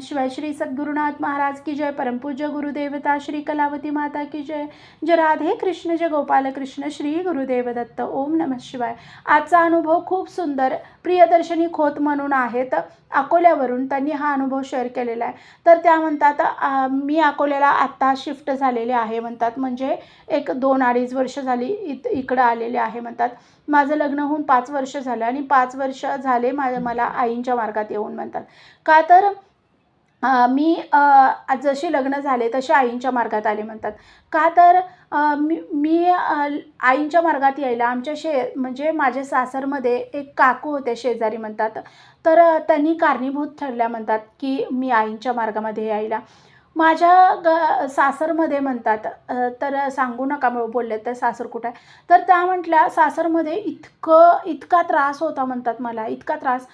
शिवाय श्री सद्गुरुनाथ महाराज की जय परमपूज्य गुरुदेवता श्री कलावती माता की जय जय राधे कृष्ण जय गोपाल कृष्ण श्री गुरुदेव दत्त ओम नमः शिवाय. आजचा अनुभव खूप सुंदर प्रियदर्शनी खोत म्हणून आहेत. अकोल्यावरून त्यांनी हा अनुभव शेअर केलेला आहे. तर त्या म्हणतात मी अकोल्याला आत्ता शिफ्ट झालेले आहे म्हणतात. म्हणजे एक दोन अडीच वर्ष झाली इत इकडं आलेले आहे म्हणतात. माझं लग्न होऊन पाच वर्ष झालं आणि पाच वर्ष झाले माझ्या मला आईंच्या मार्गात येऊन म्हणतात. का तर मी जशी लग्न झाले तसे आईंच्या मार्गात आले म्हणतात. का तर मी मी आईंच्या मार्गात यायला आमच्या शे म्हणजे माझ्या सासरमध्ये एक काकू होते शेजारी म्हणतात. तर त्यांनी कारणीभूत ठरल्या म्हणतात की मी आईंच्या मार्गामध्ये यायला. माझ्या ग सासरमध्ये म्हणतात तर सांगू नका मग बोलले तर सासर कुठं आहे? तर त्या म्हटल्या सासरमध्ये इतकं इतका त्रास होता म्हणतात मला इतका त्रास.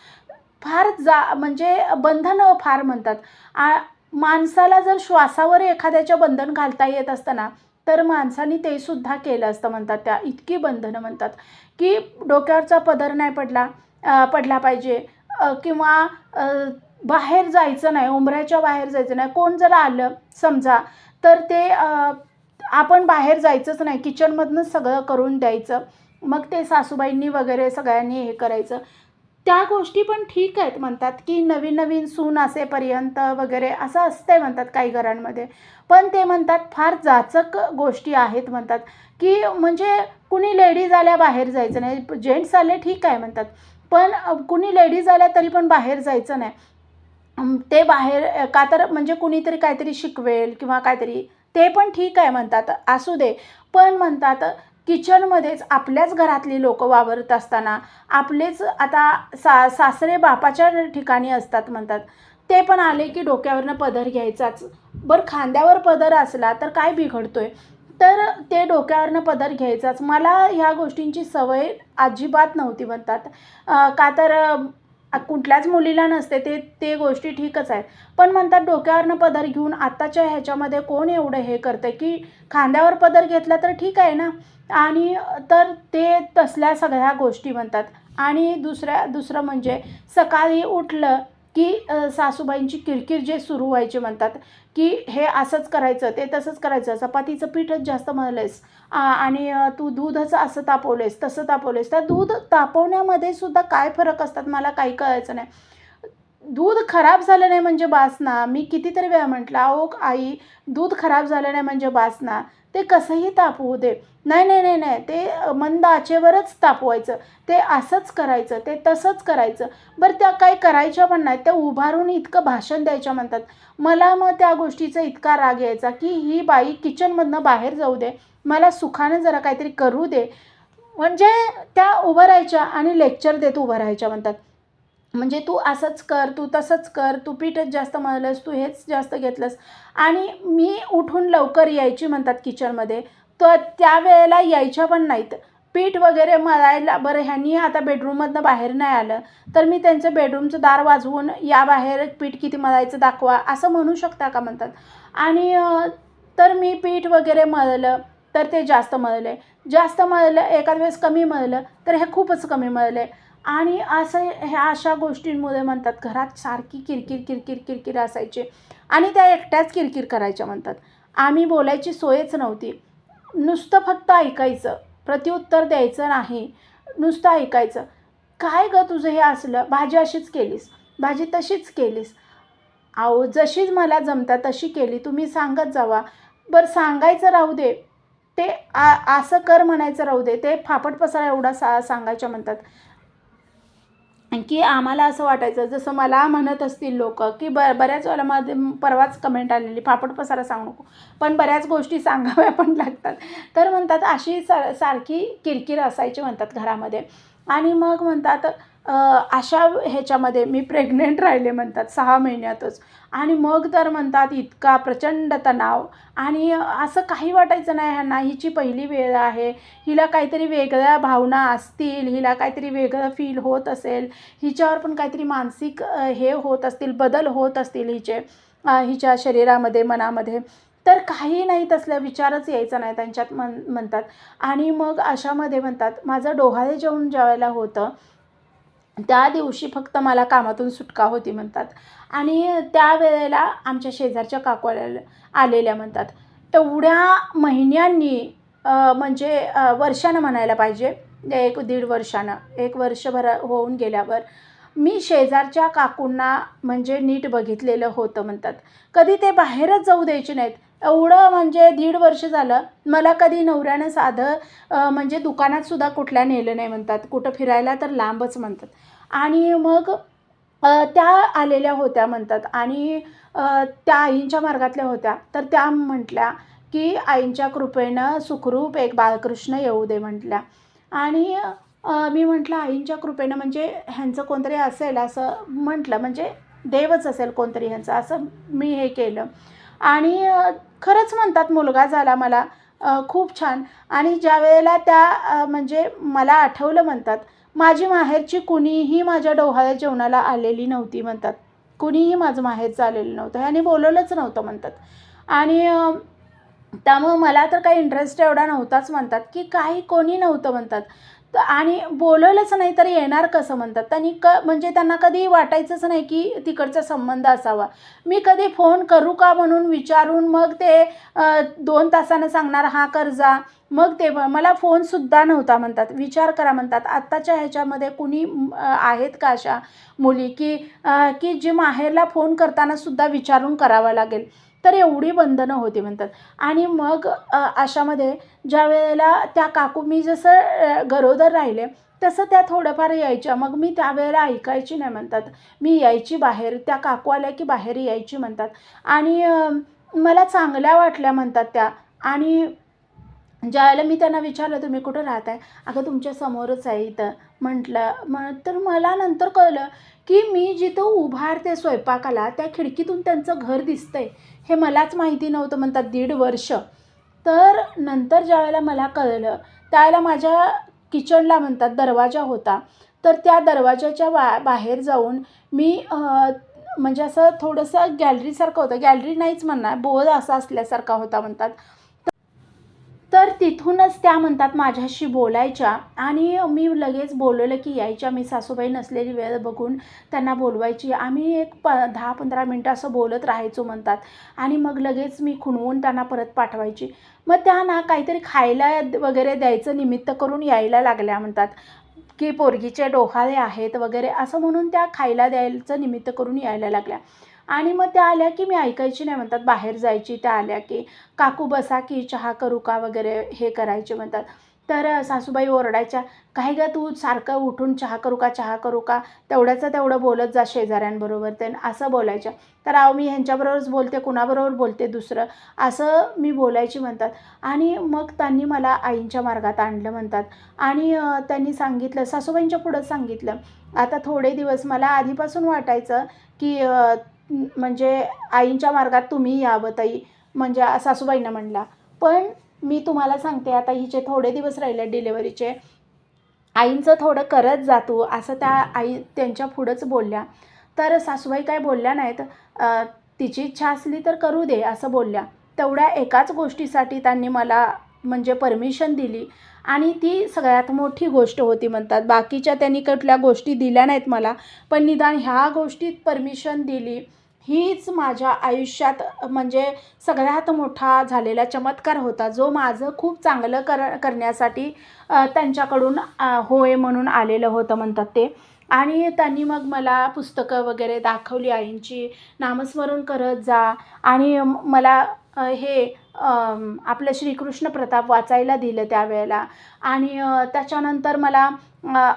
फार जा म्हणजे बंधनं फार म्हणतात. आ माणसाला जर श्वासावर एखाद्याच्या बंधन घालता येत असताना तर माणसाने ते सुद्धा केलं असतं म्हणतात त्या इतकी बंधनं म्हणतात. की डोक्यावरचा पदर नाही पडला पडला पाहिजे. किंवा बाहेर जायचं नाही उंबऱ्याच्या बाहेर जायचं नाही. कोण जर आलं समजा तर ते आपण बाहेर जायचंच नाही. किचनमधनंच सगळं करून द्यायचं. मग ते सासूबाईंनी वगैरे सगळ्यांनी हे करायचं. त्या गोष्टी पण ठीक आहेत म्हणतात की नवीन नवीन सून असेपर्यंत वगैरे असं असतंय म्हणतात काही घरांमध्ये. पण ते म्हणतात फार जाचक गोष्टी आहेत म्हणतात की म्हणजे कुणी लेडीज आल्या बाहेर जायचं नाही जेंट्स आले ठीक आहे म्हणतात. पण कुणी लेडीज आल्या तरी पण बाहेर जायचं नाही. ते बाहेर का तर म्हणजे कुणीतरी काहीतरी शिकवेल किंवा काहीतरी ते पण ठीक आहे म्हणतात. असू दे. पण म्हणतात किचनमध्येच आपल्याच घरातली लोक वावरत असताना आपलेच आता सा सासरे बापाच्या ठिकाणी असतात म्हणतात. ते पण आले की डोक्यावरनं पदर घ्यायचाच. बरं खांद्यावर पदर असला तर काय बिघडतोय? तर ते डोक्यावरनं पदर घ्यायचाच. मला ह्या गोष्टींची सवय अजिबात नव्हती म्हणतात. का तर कुठल्याच मुलीला नसते ते ते गोष्टी ठीकच आहेत पण म्हणतात डोक्यावरनं पदर घेऊन आत्ताच्या ह्याच्यामध्ये कोण एवढं हे करतं की खांद्यावर पदर घेतला तर ठीक आहे ना? आणि तर ते तसल्या सगळ्या गोष्टी म्हणतात. आणि दुसऱ्या दुसरं म्हणजे सकाळी उठलं की सासूबाईंची किरकिर जे सुरू व्हायचे म्हणतात की हे असंच करायचं ते तसंच करायचं चपातीचं पीठच जास्त मळलंयस आणि तू दूधच असं तापवलेस तसं तापवलेस त्या दूध तापवण्यामध्ये सुद्धा काय फरक असतात मला काही कळायचं नाही. दूध खराब झालं नाही म्हणजे बासना मी कितीतरी वेळा म्हटलं अहो आई दूध खराब झालं नाही म्हणजे बासना ते कसंही तापवू दे नाही नाही नाही नाही. ते मंद आचेवरच तापवायचं. ते असंच करायचं ते तसंच करायचं. बरं त्या काही करायच्या पण नाहीत. त्या उभारून इतकं भाषण द्यायच्या म्हणतात. मला मग त्या गोष्टीचा इतका राग यायचा की ही बाई किचनमधनं बाहेर जाऊ दे. मला सुखानं जरा काहीतरी करू दे. म्हणजे त्या उभं राहायच्या आणि लेक्चर देत उभं राहायच्या म्हणतात. म्हणजे तू असंच कर तू तसंच कर तू पीठच जास्त मळलंस तू हेच जास्त घेतलंस. आणि मी उठून लवकर यायची म्हणतात किचनमध्ये. तर त्यावेळेला यायच्या पण नाहीत. पीठ वगैरे मळायला बरं ह्यांनी आता बेडरूममधनं बाहेर नाही आलं. तर मी त्यांचं बेडरूमचं दार वाजवून या बाहेर पीठ किती मळायचं दाखवा असं म्हणू शकता का म्हणतात. आणि तर मी पीठ वगैरे मळलं तर ते जास्त मळले. जास्त मळलं एखाद वेळेस कमी मळलं तर हे खूपच कमी मळले. आणि असं ह्या अशा गोष्टींमुळे म्हणतात घरात सारखी किरकिर किरकिर किरकिर असायचे. आणि त्या एकट्याच किरकिर करायच्या म्हणतात. आम्ही बोलायची सोयच नव्हती. नुसतं फक्त ऐकायचं. प्रत्युत्तर द्यायचं नाही. नुसतं ऐकायचं. काय गं तुझं हे असलं? भाजी अशीच केलीस. भाजी तशीच केलीस. अहो जशीच मला जमता तशी केली. तुम्ही सांगत जावा. बरं सांगायचं राहू दे. ते आ असं कर म्हणायचं राहू दे. ते फापट पसरा एवढा सा सांगायच्या म्हणतात. की आम्हाला असं वाटायचं जसं मला म्हणत असतील लोक की ब बऱ्याच वेळेला मध्ये परवाच कमेंट आलेली फापट पसारा सांगू नको. पण बऱ्याच गोष्टी सांगाव्या पण लागतात. तर म्हणतात अशी सा सारखी किरकिर असायची म्हणतात घरामध्ये. आणि मग म्हणतात अशा ह्याच्यामध्ये मी प्रेग्नेंट राहिले म्हणतात सहा महिन्यातच. आणि मग तर म्हणतात इतका प्रचंड तणाव. आणि असं काही वाटायचं नाही ह्यांना हिची पहिली वेळ आहे. हिला काहीतरी वेगळ्या भावना असतील हिला काहीतरी वेगळं फील होत असेल. हिच्यावर पण काहीतरी मानसिक हे होत असतील बदल होत असतील हिचे हिच्या शरीरामध्ये मनामध्ये. तर काही नाही तसलं विचारच यायचा नाही त्यांच्यात म्हण म्हणतात. आणि मग अशामध्ये म्हणतात माझं डोहाळे जेवण जेवायला होतं. त्या दिवशी फक्त मला कामातून सुटका होती म्हणतात. आणि त्यावेळेला आमच्या शेजारच्या काकू आलेल्या आलेल्या म्हणतात. एवढ्या महिन्यांनी म्हणजे वर्षानं म्हणायला पाहिजे. एक दीड वर्षानं. एक वर्षभर होऊन गेल्यावर मी शेजारच्या काकूंना म्हणजे नीट बघितलेलं होतं म्हणतात. कधी ते बाहेरच जाऊ द्यायचे नाहीत. एवढं म्हणजे दीड वर्ष झालं. मला कधी नवऱ्यानं साधं म्हणजे दुकानात सुद्धा कुठल्या नेलं नाही म्हणतात. कुठं फिरायला तर लांबच म्हणतात. आणि मग त्या आलेल्या होत्या म्हणतात. आणि त्या आईंच्या मार्गातल्या होत्या. तर त्या म्हटल्या की आईंच्या कृपेनं सुखरूप एक बाळकृष्ण येऊ दे म्हटल्या. आणि मी म्हटलं आईंच्या कृपेनं म्हणजे ह्यांचं कोणतरी असेल असं म्हटलं. म्हणजे देवच असेल कोणतरी ह्यांचं. असं मी हे केलं. आणि खरंच म्हणतात मुलगा झाला मला. खूप छान. आणि ज्या वेळेला त्या म्हणजे मला आठवलं म्हणतात माझी माहेरची कुणीही माझ्या डोहाळ्या जेवणाला आलेली नव्हती म्हणतात. कुणीही माझं माहेरचं आलेलं नव्हतं. आणि बोलवलंच नव्हतं म्हणतात. आणि त्यामुळं मला तर काही इंटरेस्ट एवढा नव्हताच म्हणतात की काही कोणी नव्हतं म्हणतात. तर आणि बोलवलंच नाही तर येणार कसं म्हणतात? त्यांनी क म्हणजे त्यांना कधी वाटायचंच नाही की तिकडचा संबंध असावा. मी कधी फोन करू का म्हणून विचारून मग ते दोन तासानं सांगणार हा कर्जा मग ते मला फोनसुद्धा नव्हता म्हणतात. विचार करा म्हणतात. आत्ताच्या ह्याच्यामध्ये कुणी आहेत का अशा मुली की की जी माहेरला फोन करताना सुद्धा विचारून करावा लागेल? तर एवढी बंधनं होती म्हणतात. आणि मग अशामध्ये ज्या वेळेला त्या काकू मी जसं गरोदर राहिले तसं त्या थोडंफार यायच्या. मग मी त्यावेळेला ऐकायची नाही म्हणतात. मी यायची बाहेर त्या काकू आल्या की बाहेर यायची म्हणतात. आणि मला चांगल्या वाटल्या म्हणतात त्या. आणि ज्यावेळेला मी त्यांना विचारलं तुम्ही कुठं राहत आहे अगं तुमच्या समोरच आहे इथं. म्हटलं मग तर मला नंतर कळलं की मी जिथं उभारते स्वयंपाकाला त्या खिडकीतून त्यांचं घर दिसतंय. हे मलाच माहिती नव्हतं म्हणतात दीड वर्ष. तर नंतर ज्यावेळेला मला कळलं त्यावेळेला माझ्या किचनला म्हणतात दरवाजा होता. तर त्या दरवाजाच्या बा बाहेर जाऊन मी म्हणजे असं थोडंसं गॅलरीसारखं होतं. गॅलरी नाहीच म्हणणार बोध असा असल्यासारखा होता म्हणतात. तर तिथूनच त्या म्हणतात माझ्याशी बोलायच्या. आणि मी लगेच बोलवलं की यायच्या मी सासूबाई नसलेली वेळ बघून त्यांना बोलवायची. आम्ही एक प दहा पंधरा मिनटं असं बोलत राहायचो म्हणतात. आणि मग लगेच मी खुणवून त्यांना परत पाठवायची. मग त्या ना काहीतरी खायला वगैरे द्यायचं निमित्त करून यायला लागल्या म्हणतात. की पोरगीचे डोहाळे आहेत वगैरे असं म्हणून त्या खायला द्यायचं निमित्त करून यायला लागल्या. आणि मग त्या आल्या की मी ऐकायची नाही म्हणतात. बाहेर जायची त्या आल्या की काकू बसा की चहा करू का वगैरे हे करायचे म्हणतात. तर सासूबाई ओरडायच्या काही गं तू सारखं उठून चहा करू का चहा करू का? तेवढ्याचं तेवढं बोलत जा शेजाऱ्यांबरोबर ते असं बोलायच्या. तर अहो मी ह्यांच्याबरोबरच बोलते कुणाबरोबर बोलते दुसरं? असं मी बोलायची म्हणतात. आणि मग त्यांनी मला आईंच्या मार्गात आणलं म्हणतात. आणि त्यांनी सांगितलं सासूबाईंच्या पुढंच सांगितलं. आता थोडे दिवस मला आधीपासून वाटायचं की म्हणजे आईंच्या मार्गात तुम्ही यावं ताई. म्हणजे सासूबाईंना म्हणला. पण मी तुम्हाला सांगते आता हिचे थोडे दिवस राहिले डिलेवरीचे आईंचं थोडं करत जातो असं त्या आई त्यांच्या पुढंच बोलल्या. तर सासूबाई काय बोलल्या नाहीत तिची इच्छा असली तर करू दे असं बोलल्या. तेवढ्या एकाच गोष्टीसाठी त्यांनी मला म्हणजे परमिशन दिली. आणि ती सगळ्यात मोठी गोष्ट होती म्हणतात. बाकीच्या त्यांनी कुठल्या गोष्टी दिल्या नाहीत मला पण निदान ह्या गोष्टीत परमिशन दिली हीच माझ्या आयुष्यात म्हणजे सगळ्यात मोठा झालेला चमत्कार होता जो माझं खूप चांगलं कर करण्यासाठी त्यांच्याकडून होय म्हणून आलेलं होतं म्हणतात ते. आणि त्यांनी मग मला पुस्तकं वगैरे दाखवली आईंची नामस्मरण करत जा. आणि मला हे आपलं श्रीकृष्ण प्रताप वाचायला दिलं त्यावेळेला. आणि त्याच्यानंतर मला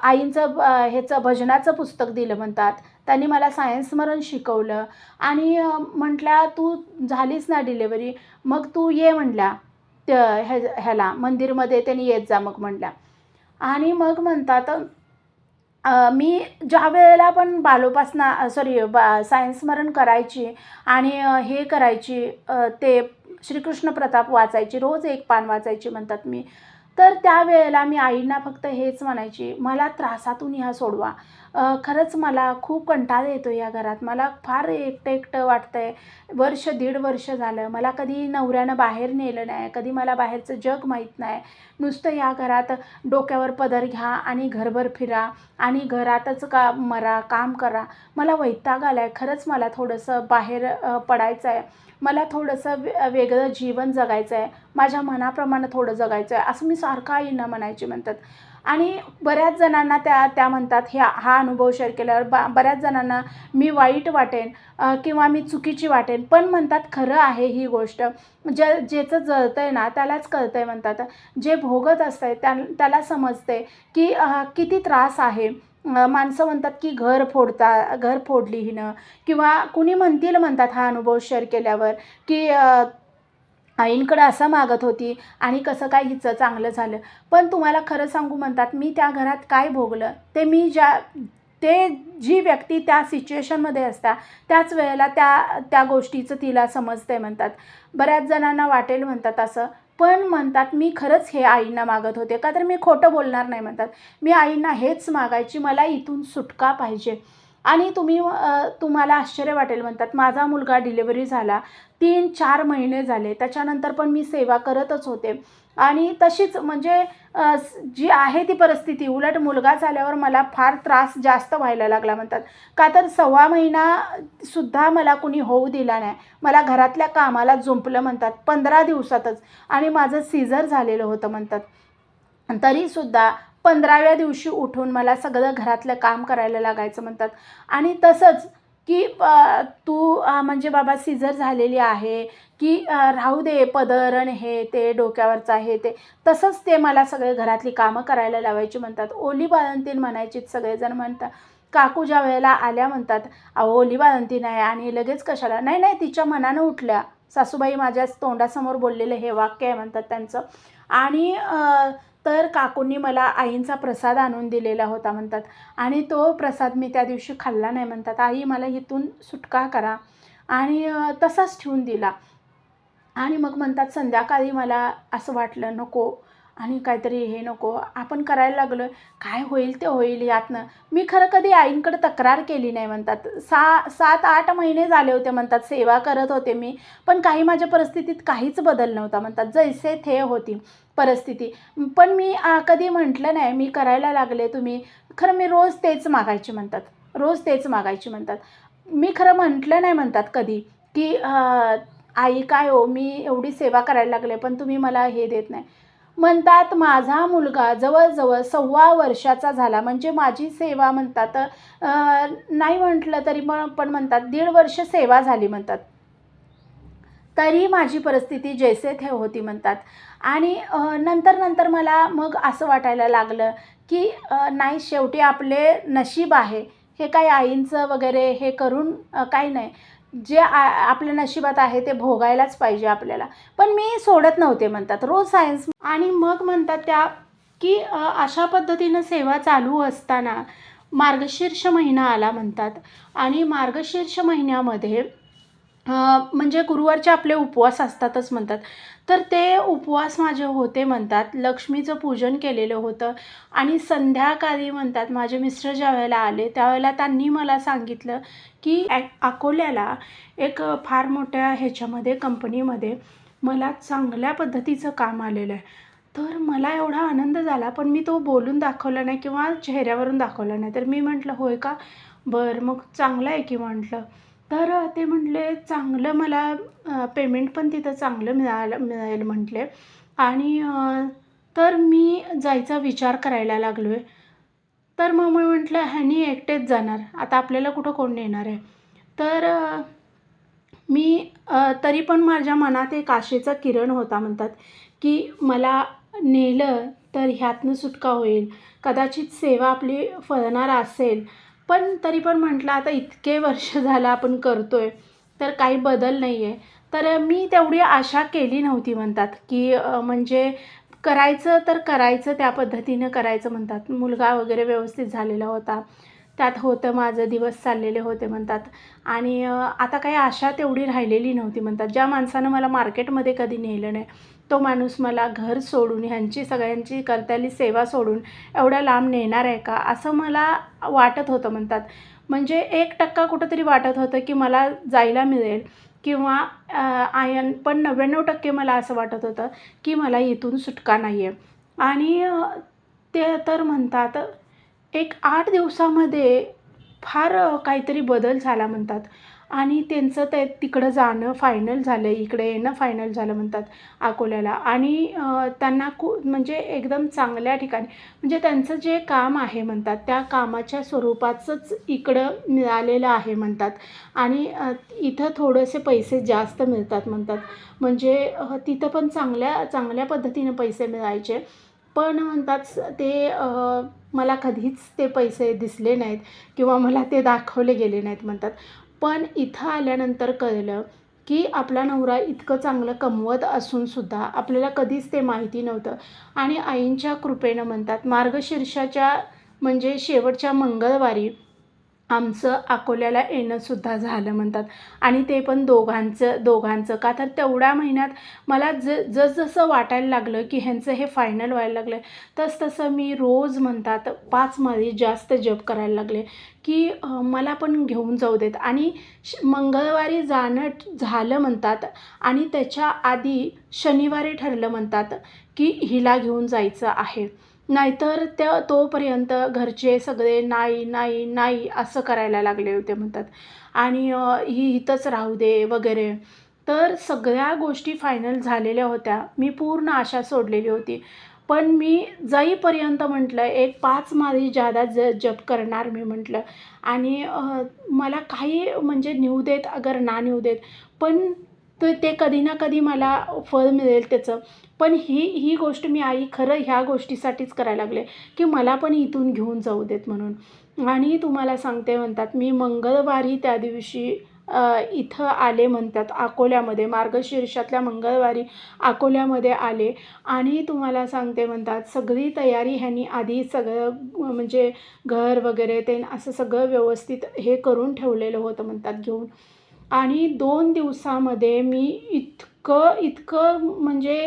आईंचं ह्याचं भजनाचं पुस्तक दिलं म्हणतात. त्यांनी मला सायन्स स्मरण शिकवलं. आणि म्हटल्या तू झालीस ना डिलेवरी मग तू ये म्हणल्या त्या ह्या ह्याला मंदिरमध्ये त्यांनी येत जा मग म्हणल्या आणि मग म्हणतात मी ज्या वेळेला पण बालोपासना सॉरी बा सायन्स स्मरण करायची आणि हे करायची ते श्रीकृष्ण प्रताप वाचायची रोज एक पान वाचायची म्हणतात मी. तर त्यावेळेला मी आईंना फक्त हेच म्हणायची मला त्रासातून ह्या सोडवा. खरंच मला खूप कंटाळा येतो या घरात. मला फार एकटं एकटं वाटतं आहे वर्ष दीड वर्ष झालं. मला कधी नवऱ्यानं बाहेर नेलं नाही. कधी मला बाहेरचं जग माहीत नाही. नुसतं या घरात डोक्यावर पदर घ्या आणि घरभर फिरा आणि घरातच का मरा काम करा. मला वैताग आला आहे खरंच मला थोडंसं बाहेर पडायचं आहे मला थोडंसं वे वेगळं जीवन जगायचं आहे माझ्या मनाप्रमाणे थोडं जगायचं आहे असं मी सारखं आईंना म्हणायची म्हणतात. आणि बऱ्याच जणांना त्या त्या म्हणतात ह्या हा अनुभव शेअर केल्यावर बा बऱ्याच जणांना मी वाईट वाटेन किंवा मी चुकीची वाटेन पण म्हणतात खरं आहे ही गोष्ट. ज ज्याचं जळतं आहे ना त्यालाच कळतं आहे म्हणतात. जे भोगत असतं आहे त्या त्याला समजते की किती त्रास आहे. माणसं म्हणतात की घर फोडता घर फोडली हिनं. किंवा कुणी म्हणतील म्हणतात हा अनुभव शेअर केल्यावर की आईंकडं असं मागत होती आणि कसं काय हिचं चांगलं झालं. पण तुम्हाला खरं सांगू म्हणतात मी त्या घरात काय भोगलं ते मी ज्या ते जी व्यक्ती त्या सिच्युएशनमध्ये असता त्याच वेळेला त्या त्या गोष्टीचं तिला समजते म्हणतात. बऱ्याच जणांना वाटेल म्हणतात असं पण म्हणतात मी खरंच हे आईंना मागत होते. का तर मी खोटं बोलणार नाही म्हणतात. मी आईंना हेच मागायची मला इथून सुटका पाहिजे. आणि तुम्ही तुम्हाला आश्चर्य वाटेल म्हणतात माझा मुलगा डिलिव्हरी झाला तीन चार महिने झाले त्याच्यानंतर पण मी सेवा करतच होते. आणि तशीच म्हणजे जी आहे ती परिस्थिती उलट मुलगा झाल्यावर मला फार त्रास जास्त व्हायला लागला म्हणतात. का तर सव्वा महिनासुद्धा मला कुणी होऊ दिला नाही. मला घरातल्या कामाला जुंपलं म्हणतात पंधरा दिवसातच. आणि माझं सीझर झालेलं होतं म्हणतात. तरीसुद्धा पंधराव्या दिवशी उठून मला सगळं घरातलं काम करायला लागायचं म्हणतात. आणि तसंच की तू म्हणजे बाबा सीझर झालेली आहे की राहू दे पदरण हे ते डोक्यावरचं हे ते. तसंच ते मला सगळे घरातली कामं करायला लावायची म्हणतात. ओली बाळंतीन म्हणायचीत सगळेजण म्हणतात. काकू ज्या वेळेला आल्या म्हणतात अहो ओली बाळंतीण आहे आणि लगेच कशाला? नाही नाही तिच्या मनानं उठल्या. सासूबाई माझ्या तोंडासमोर बोललेलं हे वाक्य आहे म्हणतात त्यांचं. आणि तर काकूंनी मला आईंचा प्रसाद आणून दिलेला होता म्हणतात. आणि तो प्रसाद मी त्या दिवशी खाल्ला नाही म्हणतात. आई मला इथून सुटका करा. आणि तसाच ठेवून दिला. आणि मग म्हणतात संध्याकाळी मला असं वाटलं नको. आणि काहीतरी हे नको आपण करायला लागलो काय होईल ते होईल यातनं. मी खरं कधी आईंकडे तक्रार केली नाही म्हणतात. सा सात आठ महिने झाले होते म्हणतात सेवा करत होते मी पण काही माझ्या परिस्थितीत काहीच बदल नव्हता म्हणतात. जैसे थे होती परिस्थिती. पण मी कधी म्हटलं नाही मी करायला लागले तुम्ही. खरं मी रोज तेच मागायची म्हणतात. रोज तेच मागायची म्हणतात. मी खरं म्हटलं नाही म्हणतात कधी की आई काय हो मी एवढी सेवा करायला लागले पण तुम्ही मला हे देत नाही. म्हणतात माझा मुलगा जवळजवळ सव्वा वर्षाचा झाला. म्हणजे माझी सेवा म्हणतात नाही म्हटलं तरी पण पण म्हणतात दीड वर्ष सेवा झाली म्हणतात. तरी माझी परिस्थिती जैसे थे होती म्हणतात. आणि नंतर नंतर मला मग असं वाटायला लागलं की नाही शेवटी आपले नशीब आहे. हे काही आईंचं वगैरे हे करून काही नाही. जे आ आपल्या नशिबात आहे ते भोगायलाच पाहिजे आपल्याला. पण मी सोडत नव्हते म्हणतात. रोज सायन्स आणि मग म्हणतात त्या की अशा पद्धतीनं सेवा चालू असताना मार्गशीर्ष महिना आला म्हणतात. आणि मार्गशीर्ष महिन्यामध्ये म्हणजे गुरुवारचे आपले उपवास असतातच म्हणतात. तर ते उपवास माझे होते म्हणतात. लक्ष्मीचं पूजन केलेलं होतं. आणि संध्याकाळी म्हणतात माझे मिस्टर ज्यावेळेला आले त्यावेळेला त्यांनी मला सांगितलं की अकोल्याला एक फार मोठ्या ह्याच्यामध्ये कंपनीमध्ये मला चांगल्या पद्धतीचं काम आलेलं आहे. तर मला एवढा आनंद झाला पण मी तो बोलून दाखवला नाही किंवा चेहऱ्यावरून दाखवला नाही. तर मी म्हटलं होय का? बरं मग चांगलं आहे की म्हटलं. तर ते म्हटले चांगलं मला पेमेंट पण तिथं चांगलं मिळालं मिळेल म्हटले. आणि तर मी जायचा विचार करायला लागलो आहे तर मग मी म्हटलं ह्यानी एकटेच जाणार. आता आपल्याला कुठं कोण नेणार आहे? तर मी तरी पण माझ्या मनात एक आशेचा किरण होता म्हणतात की मला नेलं तर ह्यातनं सुटका होईल. कदाचित सेवा आपली फळणार असेल पण तरी पण म्हटलं आता इतके वर्ष झालं आपण करतो आहे तर काही बदल नाही आहे तर मी तेवढी आशा केली नव्हती म्हणतात की म्हणजे करायचं तर करायचं त्या पद्धतीनं करायचं म्हणतात. मुलगा वगैरे व्यवस्थित झालेला होता. त्यात होतं माझं दिवस चाललेले होते म्हणतात. आणि आता काही आशा तेवढी राहिलेली नव्हती म्हणतात. ज्या माणसानं मला मार्केटमध्ये कधी नेलं नाही तो माणूस मला घर सोडून ह्यांची सगळ्यांची करताली सेवा सोडून एवढ्या लांब नेणार आहे का? असं मला वाटत होतं म्हणतात. म्हणजे एक टक्का कुठंतरी वाटत होतं की मला जायला मिळेल किंवा आयन पण नव्याण्णव टक्के मला असं वाटत होतं की मला इथून सुटका नाही आहे आणि ते तर म्हणतात एक आठ दिवसामध्ये फार काहीतरी बदल झाला म्हणतात. आणि त्यांचं ते तिकडं जाणं फायनल झालं इकडे येणं फायनल झालं म्हणतात अकोल्याला. आणि त्यांना खू म्हणजे एकदम चांगल्या ठिकाणी म्हणजे त्यांचं जे काम आहे म्हणतात त्या कामाच्या स्वरूपाचंच इकडं मिळालेलं आहे म्हणतात. आणि इथं थोडेसे पैसे जास्त मिळतात म्हणतात. म्हणजे तिथं पण चांगल्या चांगल्या पद्धतीने पैसे मिळायचे. पण म्हणतात ते मला कधीच ते पैसे दिसले नाहीत किंवा मला ते दाखवले गेले नाहीत म्हणतात. पण इथं आल्यानंतर कळलं की आपला नवरा इतकं चांगलं कमवत असूनसुद्धा आपल्याला कधीच ते माहिती नव्हतं. आणि आईंच्या कृपेनं म्हणतात मार्गशीर्षाच्या म्हणजे शेवटच्या मंगळवारी आमचं अकोल्याला येणंसुद्धा झालं म्हणतात. आणि ते पण दोघांचं दोघांचं. का तर तेवढ्या महिन्यात मला ज जसजसं वाटायला लागलं की ह्यांचं हे फायनल व्हायला लागलं तसतसं मी रोज म्हणतात पाच माळी जास्त जप करायला लागले की मला पण घेऊन जाऊ देत. आणि श मंगळवारी जाणं झालं म्हणतात आणि त्याच्या आधी शनिवारी ठरलं म्हणतात की हिला घेऊन जायचं आहे. नाहीतर त्या तोपर्यंत घरचे सगळे नाही नाही नाही असं करायला लागले होते म्हणतात. आणि ही इथंच राहू दे वगैरे. तर सगळ्या गोष्टी फायनल झालेल्या होत्या. मी पूर्ण आशा सोडलेली होती. पण मी जाईपर्यंत म्हटलं एक पाच माळी जादा ज जप करणार मी म्हटलं. आणि मला काही म्हणजे नेऊ देत अगर ना नेऊ देत. पण तर ते कधी ना कधी मला फळ मिळेल त्याचं. पण ही ही गोष्ट मी आई खरं ह्या गोष्टीसाठीच करायला लागले की मला पण इथून घेऊन जाऊ देत म्हणून. आणि तुम्हाला सांगते म्हणतात मी मंगळवारी त्या दिवशी इथं आले म्हणतात अकोल्यामध्ये मार्गशीर्षातल्या मंगळवारी अकोल्यामध्ये आले. आणि तुम्हाला सांगते म्हणतात सगळी तयारी ह्यांनी आधी सगळं म्हणजे घर वगैरे ते असं सगळं व्यवस्थित हे करून ठेवलेलं होतं म्हणतात घेऊन. आणि दोन दिवसामध्ये मी इतकं इतकं म्हणजे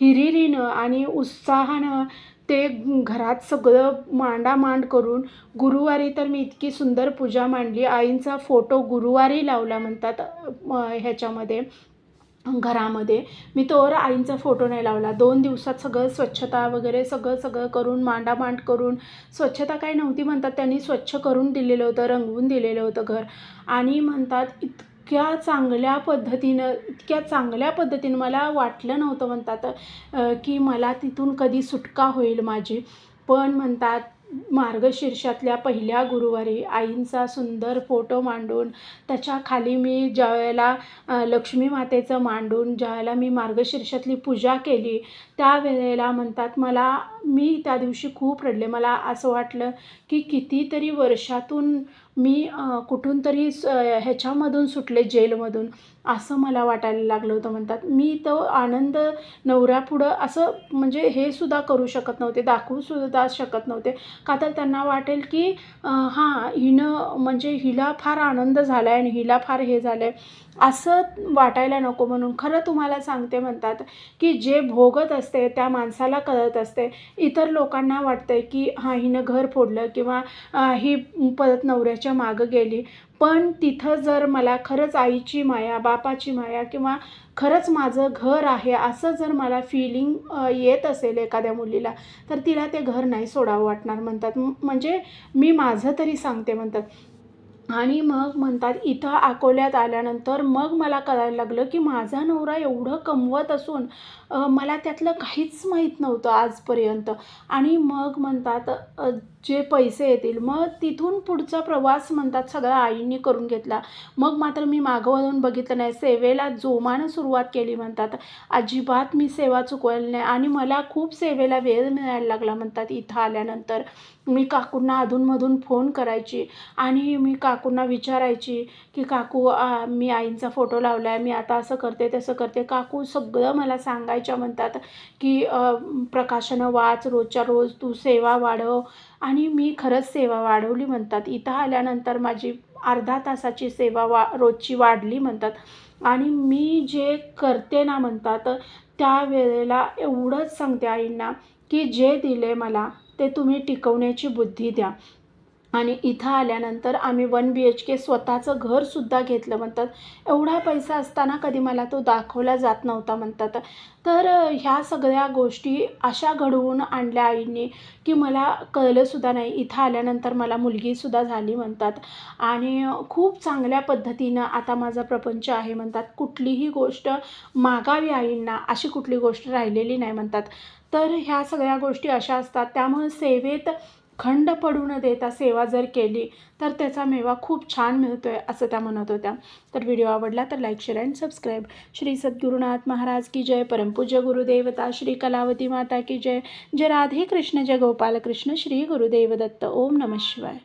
हिरिरीनं आणि उत्साहानं ते घरात सगळं मांडामांड करून गुरुवारी तर मी इतकी सुंदर पूजा मांडली. आईंचा फोटो गुरुवारी लावला म्हणतात ह्याच्यामध्ये घरामध्ये. मी तोवर आईंचा फोटो नाही लावला. दोन दिवसात सगळं स्वच्छता वगैरे सगळं सगळं करून मांडामांड करून स्वच्छता काही नव्हती म्हणतात. त्यांनी स्वच्छ करून दिलेलं होतं रंगवून दिलेलं होतं घर. आणि म्हणतात इतक्या चांगल्या पद्धतीनं इतक्या चांगल्या पद्धतीनं मला वाटलं नव्हतं म्हणतात की मला तिथून कधी सुटका होईल माझी. पण म्हणतात मार्गशीर्षातल्या पहिल्या गुरुवारी आईंचा सुंदर फोटो मांडून त्याच्याखाली मी ज्यावेळेला लक्ष्मी मातेचं मांडून ज्यावेळेला मी मार्गशीर्षातली पूजा केली त्यावेळेला म्हणतात मला मी त्या दिवशी खूप रडले. मला असं वाटलं की कितीतरी वर्षातून मी कुठून तरी ह्याच्यामधून सुटले जेलमधून. असं मला वाटायला लागलं होतं म्हणतात. मी तो आनंद नवऱ्यापुढं असं म्हणजे हे सुद्धा करू शकत नव्हते दाखवू सुद्धा शकत नव्हते. का तर त्यांना वाटेल की हां हिनं म्हणजे हिला फार आनंद झाला आहे आणि हिला फार हे झालं आहे असं वाटायला नको म्हणून खरं तुम्हाला सांगते म्हणतात की जे भोगत असते त्या माणसाला कळत असते. इतर लोकांना वाटतंय की हां हिनं घर फोडलं किंवा ही परत नवऱ्याच्या मागं गेली. पण तिथं जर मला खरंच आईची माया बापाची माया किंवा खरंच माझं घर आहे असं जर मला फिलिंग येत असेल एखाद्या मुलीला तर तिला ते घर नाही सोडावं वाटणार म्हणतात. म्हणजे मी माझं तरी सांगते म्हणतात. आणि मग म्हणतात इथं अकोल्यात आल्यानंतर मग मला कळायला लागलं की माझा नवरा एवढं कमवत असून मला त्यातलं काहीच माहीत नव्हतं आजपर्यंत. आणि मग म्हणतात जे पैसे येतील मग तिथून पुढचा प्रवास म्हणतात सगळा आईंनी करून घेतला. मग मात्र मी मागवून बघितलं नाही. सेवेला जोमानं सुरुवात केली म्हणतात. अजिबात मी सेवा चुकवली नाही आणि मला खूप सेवेला वेळ मिळायला लागला म्हणतात इथं आल्यानंतर. मी काकूंना अधूनमधून फोन करायची आणि मी काकूंना विचारायची की काकू आ, मी आईंचा फोटो लावला आहे मी आता असं करते तसं करते. काकू सगळं मला सांगायच्या म्हणतात की प्रकाशनं वाच रोजच्या रोज तू सेवा वाढव आणि मी खरंच सेवा वाढवली म्हणतात. इथं आल्यानंतर माझी अर्धा तासाची सेवा वा रोजची वाढली म्हणतात. आणि मी जे करते ना म्हणतात त्या वेळेला एवढंच सांगते आईंना की जे दिले मला ते तुम्ही टिकवण्याची बुद्धी द्या. आणि इथं आल्यानंतर आम्ही वन बी एच के स्वतःचं घरसुद्धा घेतलं म्हणतात. एवढा पैसा असताना कधी मला तो दाखवला जात नव्हता म्हणतात. तर ह्या सगळ्या गोष्टी अशा घडवून आणल्या आईंनी की मला कळलंसुद्धा नाही. इथं आल्यानंतर मला मुलगीसुद्धा झाली म्हणतात. आणि खूप चांगल्या पद्धतीनं आता माझा प्रपंच आहे म्हणतात. कुठलीही गोष्ट मागावी आईंना अशी कुठली गोष्ट राहिलेली नाही म्हणतात. तर ह्या सगळ्या गोष्टी अशा असतात. त्यामुळे सेवेत खंड पडू न देता सेवा जर केली तर त्याचा मेवा खूप छान मिळतो आहे असं त्या म्हणत होत्या. तर व्हिडिओ आवडला तर like share and subscribe. Shri Sadgurunath Maharaj की जय. परमपूज्य गुरुदेवता श्री कलावती माता की जय. जय राधे कृष्ण जय गोपाल कृष्ण श्री गुरुदेव दत्त ओम नमः शिवाय.